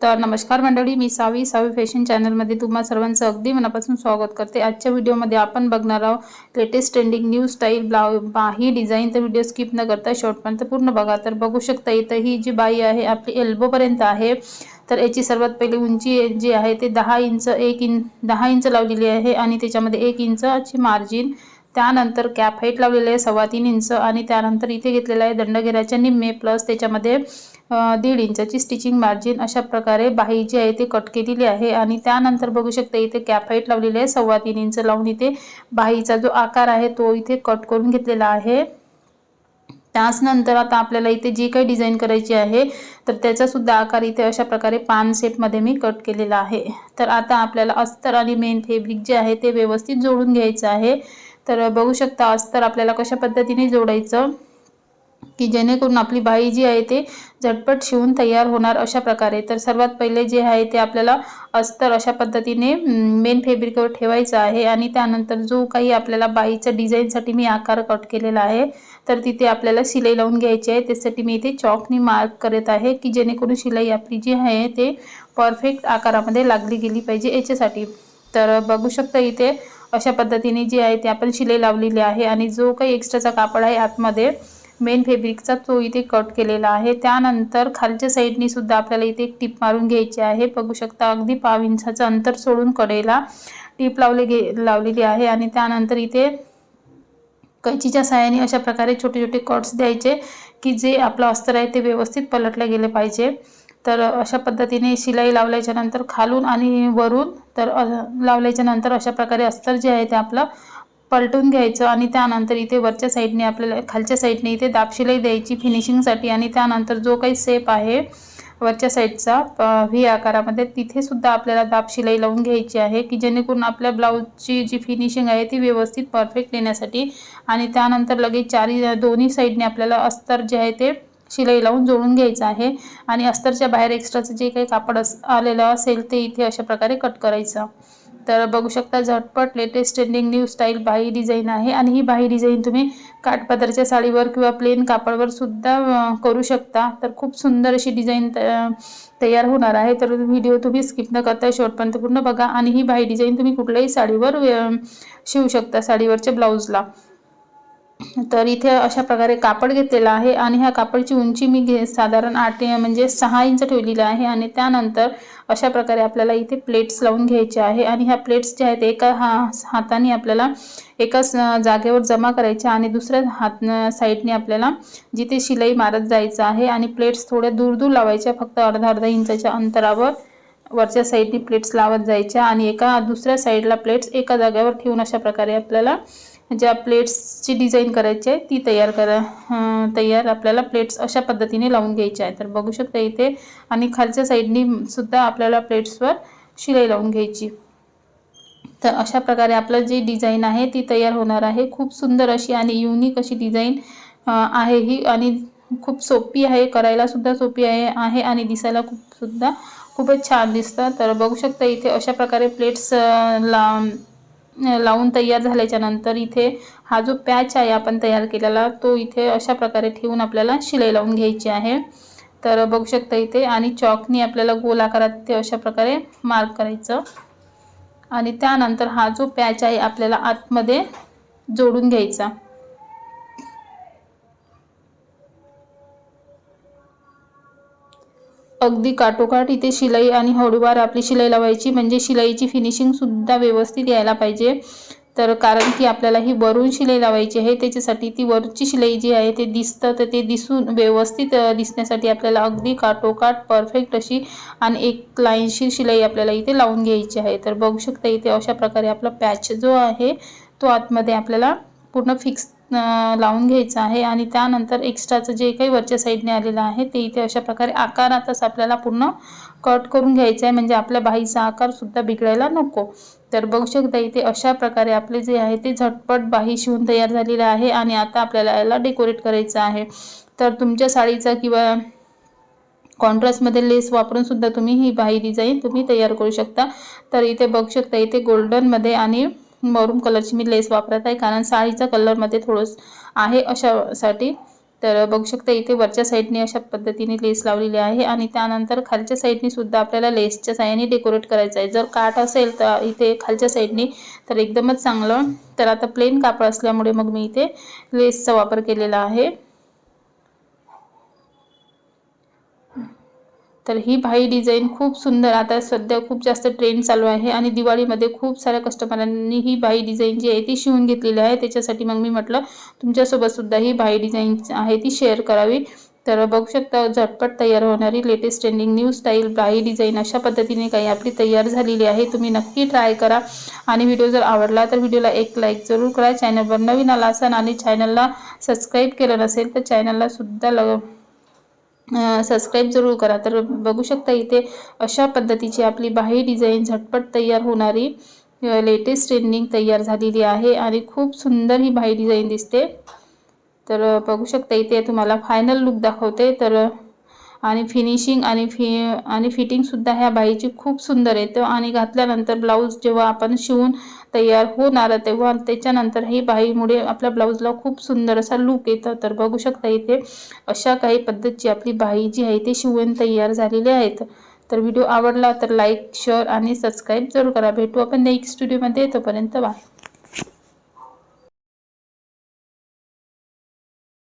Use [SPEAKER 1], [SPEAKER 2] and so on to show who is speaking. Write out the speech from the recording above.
[SPEAKER 1] तर नमस्कार मंडळी मी सावी. सावी फॅशन चॅनलमध्ये तुम्हा सर्वांचं अगदी मनापासून स्वागत करते. आजच्या व्हिडिओमध्ये आपण बघणार आहोत लेटेस्ट ट्रेंडिंग न्यू स्टाईल ब्लाउ बाही डिझाईन तर व्हिडिओ स्किप न करता शॉर्टपर्यंत पूर्ण बघा. तर बघू शकता इथं ही जी बाई आहे आपली एल्बोपर्यंत आहे. तर याची सर्वात पहिली उंची जी आहे ते दहा इंच एक इंच दहा इंच लावलेली आहे आणि त्याच्यामध्ये एक इंचची मार्जिन त्यानंतर कॅप हाईट लावलेली आहे सव्वा तीन इंच आणि त्यानंतर इथे घेतलेलं आहे दंडघेऱ्याच्या निम्मे प्लस त्याच्यामध्ये दीड इंचाची स्टिचिंग मार्जिन अशा प्रकारे बाही जी आहे ते कट केलेली आहे. आणि त्यानंतर बघू शकता इथे कॅप हाईट लावलेली आहे. सव्वा तीन इंच लावून इथे बाहीचा जो आकार आहे तो इथे कट करून घेतलेला आहे. त्याचनंतर आता आपल्याला इथे जी काही डिझाईन करायची आहे तर त्याचासुद्धा आकार इथे अशा प्रकारे पान सेटमध्ये मी कट केलेला आहे. तर आता आपल्याला अस्तर आणि मेन फेब्रिक जे आहे ते व्यवस्थित जोडून घ्यायचं आहे. तर बघू शकता अस्तर आपल्याला कशा पद्धतीने जोडायचं? की जेणेकरून आपली बाई जी आहे ते झटपट शिवून तयार होणार अशा प्रकारे. तर सर्वात पहिले जे आहे ते आपल्याला अस्तर अशा पद्धतीने मेन फेब्रिकवर ठेवायचं आहे आणि त्यानंतर जो काही आपल्याला बाईच्या डिझाईनसाठी मी आकार कट केलेला आहे तर तिथे आपल्याला शिलाई लावून घ्यायची आहे. त्यासाठी मी इथे चॉकनी मार्क करत आहे की जेणेकरून शिलाई आपली जी आहे ते परफेक्ट आकारामध्ये लागली गेली पाहिजे याच्यासाठी. तर बघू शकता इथे अशा पद्धतीने जी आहे ते आपण शिलाई लावलेली आहे आणि जो काही एक्स्ट्राचा कापड आहे आतमध्ये मेन फेब्रिकचा तो इथे कट केलेला आहे. त्यानंतर खालच्या साईडनी सुद्धा आपल्याला इथे एक टिप मारून घ्यायची आहे. बघू शकता अगदी पाव इंचाचं अंतर सोडून कडेला टिप लावले गे लावलेली आहे आणि त्यानंतर इथे कैचीच्या साह्याने अशा प्रकारे छोटे छोटे कट्स द्यायचे की जे आपलं अस्तर आहे ते व्यवस्थित पलटले गेले पाहिजे. तर अशा पद्धतीने शिलाई लावल्याच्या नंतर खालून आणि वरून तर लावल्याच्या नंतर अशा प्रकारे अस्तर जे आहे ते आपलं पलटून घ्यायचं आणि त्यानंतर इथे वरच्या साईडने आपल्याला खालच्या साईडने इथे दापशिलाई द्यायची फिनिशिंगसाठी आणि त्यानंतर जो काही सेप आहे वरच्या साईडचा व्ही आकारामध्ये तिथेसुद्धा आपल्याला दापशिलाई लावून घ्यायची आहे की जेणेकरून आपल्या ब्लाऊजची जी फिनिशिंग आहे ती व्यवस्थित परफेक्ट येण्यासाठी आणि त्यानंतर लगेच चारी दोन्ही साईडने आपल्याला अस्तर जे आहे ते शिलाई लावून जोडून घ्यायचं आहे आणि अस्तरच्या बाहेर एक्स्ट्राचं जे काही कापड अस आलेलं असेल ते इथे अशा प्रकारे कट करायचं. तर बघू शकता झटपट लेटेस्ट ट्रेंडिंग न्यू स्टाईल बाही डिझाईन आहे आणि ही बाही डिझाईन तुम्ही काठपदरच्या साडीवर किंवा प्लेन कापडवर सुद्धा करू शकता. तर खूप सुंदर अशी डिझाईन तयार होणार आहे. तर व्हिडिओ तुम्ही स्किप न करता शेवटपर्यंत पूर्ण बघा आणि ही बाही डिझाईन तुम्ही कुठल्याही साडीवर शिवू शकता साडीवरच्या ब्लाऊजला तर इथे अशा प्रकारे कापड घेतलेला आहे आणि ह्या कापडची उंची मी घे साधारण आठ म्हणजे सहा इंच ठेवलेली आहे आणि त्यानंतर अशा प्रकारे आपल्याला इथे प्लेट्स लावून घ्यायचे आहे आणि ह्या प्लेट्स ज्या आहेत एका हा हाताने आपल्याला एकाच जागेवर जमा करायच्या आणि दुसऱ्या हात साईडने आपल्याला जिथे शिलाई मारत जायचं आहे आणि प्लेट्स थोड्या दूर दूर लावायच्या फक्त अर्धा अर्धा इंचाच्या अंतरावर वरच्या साईडने प्लेट्स लावत जायच्या आणि एका दुसऱ्या साईडला प्लेट्स एका जागेवर ठेवून अशा प्रकारे आपल्याला ज्या प्लेट्सची डिझाईन करायची आहे ती तयार करा तयार आपल्याला प्लेट्स अशा पद्धतीने लावून घ्यायच्या आहे. तर बघू शकता इथे आणि खालच्या साईडनी सुद्धा आपल्याला प्लेट्सवर शिलाई लावून घ्यायची. तर अशा प्रकारे आपलं जी डिझाईन आहे ती तयार होणार आहे. खूप सुंदर अशी आणि युनिक अशी डिझाईन आहे ही आणि खूप सोपी आहे करायला सुद्धा सोपी आहे आहे आणि दिसायला खूप सुद्धा खूपच छान दिसतं. तर बघू शकता इथे अशा प्रकारे प्लेट्स ला लावून तयार झाल्याच्यानंतर इथे हा जो पॅच आहे आपण तयार केलेला तो इथे अशा प्रकारे ठेवून आपल्याला शिलाई लावून घ्यायची आहे. तर बघू शकता इथे आणि चॉकनी आपल्याला गोल आकारात ते अशा प्रकारे मार्क करायचं. आणि त्यानंतर हा जो पॅच आहे आपल्याला आतमध्ये जोडून घ्यायचा. अगदी काठोकाठ इथे शिलाई आणि हळूवार आपली शिलाई लावायची. म्हणजे शिलाईची फिनिशिंगसुद्धा व्यवस्थित यायला पाहिजे. तर कारण की आपल्याला ही वरून शिलाई लावायची आहे. त्याच्यासाठी ती वरची शिलाई जी आहे ते दिसतं. तर ते दिसून व्यवस्थित दिसण्यासाठी आपल्याला अगदी काठोकाठ परफेक्ट अशी आणि एक लाईनशीर शिलाई आपल्याला इथे लावून घ्यायची आहे. तर बघू शकता इथे अशा प्रकारे आपला पॅच जो आहे तो आतमध्ये आपल्याला पूर्ण फिक्स लावून घ्यायचं आहे आणि त्यानंतर एक्स्ट्राचं जे काही वरच्या साईडने आलेलं आहे ते इथे अशा प्रकारे आकारातच आपल्याला पूर्ण कट करून घ्यायचं आहे. म्हणजे आपल्या बाहीचा आकारसुद्धा बिघडायला नको. तर बघू शकता इथे अशा प्रकारे आपले जे आहे ते झटपट बाही शिवून तयार झालेलं आहे आणि आता आपल्याला याला डेकोरेट करायचं आहे. तर तुमच्या साडीचा किंवा कॉन्ट्रास्टमध्ये लेस वापरून सुद्धा तुम्ही ही बाही डिझाईन तुम्ही तयार करू शकता. तर इथे बघू शकता इथे गोल्डनमध्ये आणि मरून कलरची मी लेस वापरत आहे कारण साडीचा कलरमध्ये थोडंसं आहे अशासाठी. तर बघू शकता इथे वरच्या साईडने अशा पद्धतीने लेस लावलेली आहे आणि त्यानंतर खालच्या साईडने सुद्धा आपल्याला लेसच्या साह्याने डेकोरेट करायचं आहे. जर काठ असेल तर इथे खालच्या साईडने तर एकदमच चांगलं. तर आता प्लेन कापड असल्यामुळे मग मी इथे लेसचा वापर केलेला आहे. तर ही भाई डिझाईन खूप सुंदर आता सध्या खूप जास्त ट्रेंड चालू आहे आणि दिवाळीमध्ये खूप साऱ्या कस्टमरांनी ही भाई डिझाईन जी आहे ती शिवून घेतलेली आहे. त्याच्यासाठी मग मी म्हटलं तुमच्यासोबतसुद्धा ही भाई डिझाईन आहे ती शेअर करावी. तर बघू शकता झटपट तयार होणारी लेटेस्ट ट्रेंडिंग न्यू स्टाईल बाही डिझाईन अशा पद्धतीने काही आपली तयार झालेली आहे. तुम्ही नक्की ट्राय करा. आणि व्हिडिओ जर आवडला तर व्हिडिओला एक लाईक जरूर करा. चॅनलवर नवीन आला असाल आणि चॅनलला सबस्क्राईब केलं नसेल तर चॅनलला सुद्धा लग सबस्क्राईब जरूर करा. तर बघू शकता इथे अशा पद्धतीची आपली बाही डिझाईन झटपट तयार होणारी लेटेस्ट ट्रेंडिंग तयार झालेली आहे आणि खूप सुंदर ही बाही डिझाईन दिसते. तर बघू शकता इथे तुम्हाला फायनल लुक दाखवते. तर आणि फिनिशिंग आणि फि आणि फिटिंगसुद्धा ह्या बाईची खूप सुंदर येतं आणि घातल्यानंतर ब्लाऊज जेव्हा आपण शिवून तयार होणार तेव्हा त्याच्यानंतर ही बाईमुळे आपल्या ब्लाऊजला खूप सुंदर असा लुक येतं. तर बघू शकता इथे अशा काही पद्धतीची आपली बाई जी आहे ती शिवून तयार झालेली आहेत. तर व्हिडिओ आवडला तर लाईक शेअर आणि सबस्क्राईब जरूर करा. भेटू आपण नेक्स्ट व्हिडिओमध्ये तोपर्यंत बाय